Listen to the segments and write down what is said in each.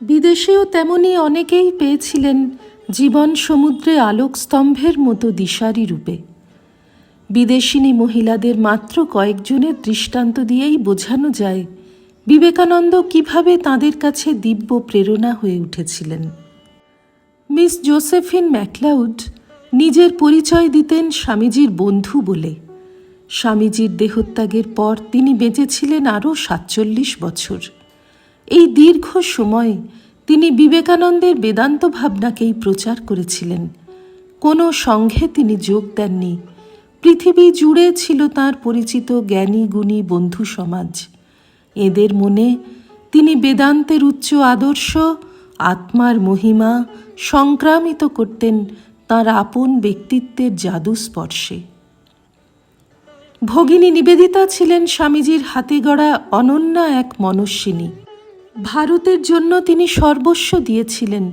বিদেশেও তেমনি অনেকেই পেয়েছিলেন জীবন সমুদ্রে আলোকস্তম্ভের মতো দিশারি রূপে। বিদেশিনী মহিলাদের মাত্র কয়েকজনের দৃষ্টান্ত দিয়েই বোঝানো যায়, বিবেকানন্দ কীভাবে তাদের কাছে দিব্য প্রেরণা হয়ে উঠেছিলেন। মিস জোসেফিন ম্যাকলাউড নিজের পরিচয় দিতেন স্বামীজির বন্ধু বলে। স্বামীজির দেহত্যাগের পর তিনি বেঁচেছিলেন আরও সাতচল্লিশ বছর। এই দীর্ঘ সময় তিনি বিবেকানন্দের বেদান্ত ভাবনাকেই প্রচার করেছিলেন। কোনো সংঘে তিনি যোগ দেননি। পৃথিবী জুড়ে ছিল তার পরিচিত জ্ঞানী গুণী বন্ধু সমাজ। এদের মনে তিনি বেদান্তের উচ্চ আদর্শ, আত্মার মহিমা সংক্রামিত করতেন তার আপন ব্যক্তিত্বের জাদু স্পর্শে। ভগিনী নিবেদিতা ছিলেন স্বামীজির হাতে গড়া অনন্যা এক মনস্বিনী। ভারতের জন্য তিনি সর্বস্ব দিয়েছিলেন।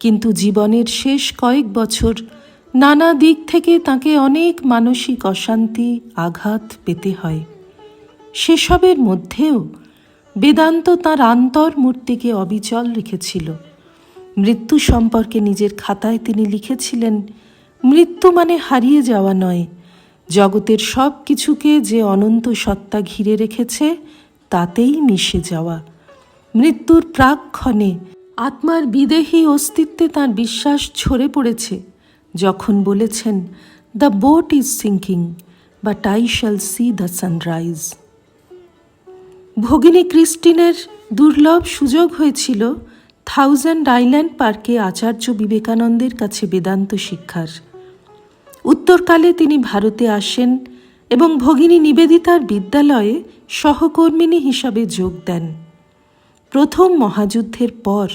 কিন্তু জীবনের শেষ কয়েক বছর নানা দিক থেকে তাকে অনেক মানসিক অশান্তি, আঘাত পেতে হয়। সেসবের মধ্যেও বেদান্ত তাঁর আন্তর্মূর্তিকে অবিচল রেখেছিল। মৃত্যু সম্পর্কে নিজের খাতায় তিনি লিখেছিলেন, মৃত্যু মানে হারিয়ে যাওয়া নয়। জগতের সব কিছুকে যে অনন্ত সত্তা ঘিরে রেখেছে, তাতেই মিশে যাওয়া। মৃত্যুর প্রাকক্ষণে আত্মার বিদেহী অস্তিত্বে তার বিশ্বাস ঝরে পড়েছে। যখন বলেছেন the boat is sinking but I shall see the sunrise ভগিনী ক্রিস্টিনের দুর্লভ সুযোগ হয়েছিল থাউজ্যান্ড আইল্যান্ড পার্কে আচার্য বিবেকানন্দের কাছে বেদান্ত শিক্ষার। উত্তরকালে তিনি ভারতে আসেন এবং ভগিনী নিবেদিতার বিদ্যালয়ে সহকর্মিনী হিসাবে যোগ দেন। প্রথম মহাযুদ্ধের পর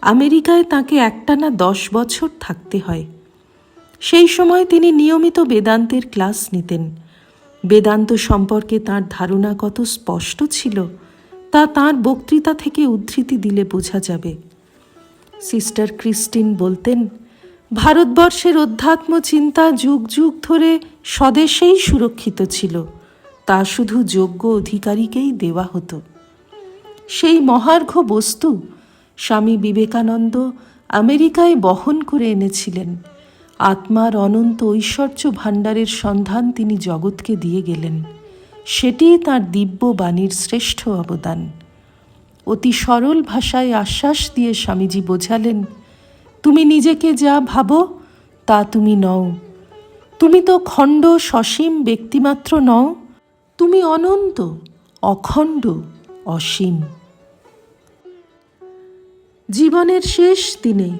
আমেরিকায় তাকে একটানা দশ বছর থাকতে হয়। সেই সময় তিনি নিয়মিত বেদান্তের ক্লাস নিতেন। বেদান্ত সম্পর্কে তার ধারণা কত স্পষ্ট ছিল, তা তার বক্তৃতা থেকে উদ্ধৃতি দিলে বোঝা যাবে। সিস্টার ক্রিস্টিন বলতেন, ভারতবর্ষের অধ্যাত্ম চিন্তা যুগ যুগ ধরে স্বদেশেই সুরক্ষিত ছিল। তা শুধু যোগ্য অধিকারীকেই দেওয়া হতো। সেই মহার্ঘ বস্তু স্বামী বিবেকানন্দ আমেরিকায় বহন করে এনেছিলেন। আত্মার অনন্ত ঐশ্বর্য ভাণ্ডারের সন্ধান তিনি জগৎকে দিয়ে গেলেন। সেটিই তাঁর দিব্য বাণীর শ্রেষ্ঠ অবদান। অতি সরল ভাষায় আশ্বাস দিয়ে স্বামীজি বোঝালেন, তুমি নিজেকে যা ভাবো, তা তুমি নও। তুমি তো খণ্ড সসীম ব্যক্তিমাত্র নও। তুমি অনন্ত, অখণ্ড অসীম। জীবনের শেষ দিনে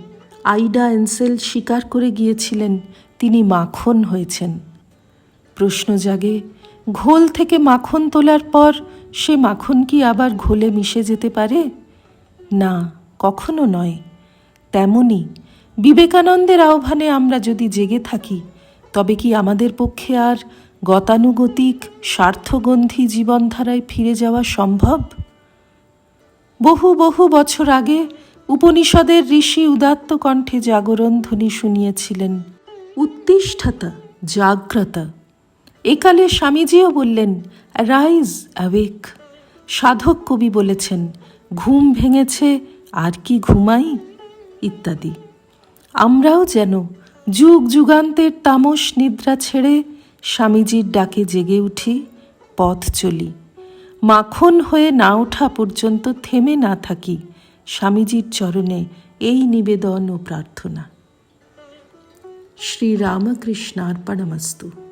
আইডা এনসেল স্বীকার করে গিয়েছিলেন, তিনি মাখন হয়েছেন। প্রশ্ন জাগে, ঘোল থেকে মাখন তোলার পর সে মাখন কি আবার ঘোলে মিশে যেতে পারে? না, কখনো নয়। তেমনি বিবেকানন্দের আহ্বানে আমরা যদি জেগে থাকি তবে কি আমাদের পক্ষে আর গতানুগতিক স্বার্থগন্ধি জীবনধারায় ফিরে যাওয়া সম্ভব? বহু বহু বছর আগে উপনিষদের ঋষি উদাত্ত কণ্ঠে জাগরণ ধ্বনি শুনিয়েছিলেন, উত্তিষ্ঠাতা, জাগ্রতা। একালে স্বামীজিও বললেন রাইজ অ্যাওয়েক সাধক কবি বলেছেন, ঘুম ভেঙেছে, আর কি ঘুমাই? ইত্যাদি। আমরাও যেন যুগ যুগান্তের তামস নিদ্রা ছেড়ে স্বামীজির ডাকে জেগে উঠি, পথ চলি। মাখন হয়ে না ওঠা পর্যন্ত থেমে না থাকি স্বামীজির চরণে এই নিবেদন ও প্রার্থনা। শ্রীরামকৃষ্ণার্পণমস্তু।